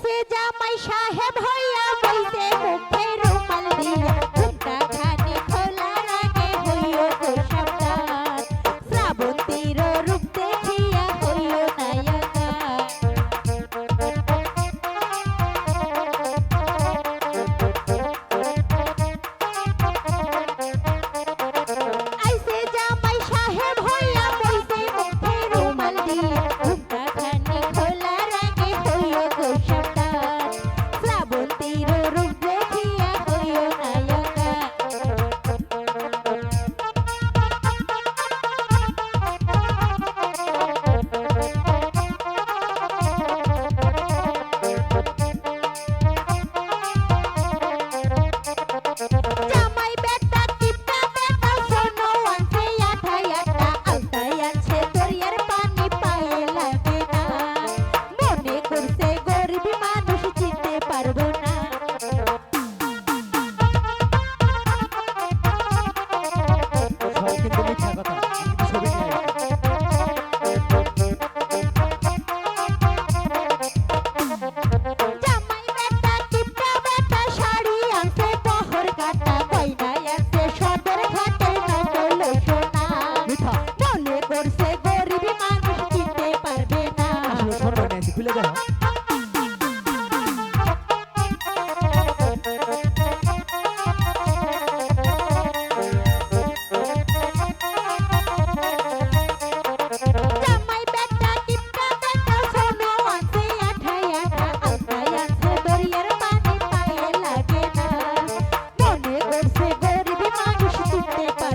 এসে জামাই সাহেব হইয়া বইতে মুখে রুমাল দিয়া। থাকতে পারে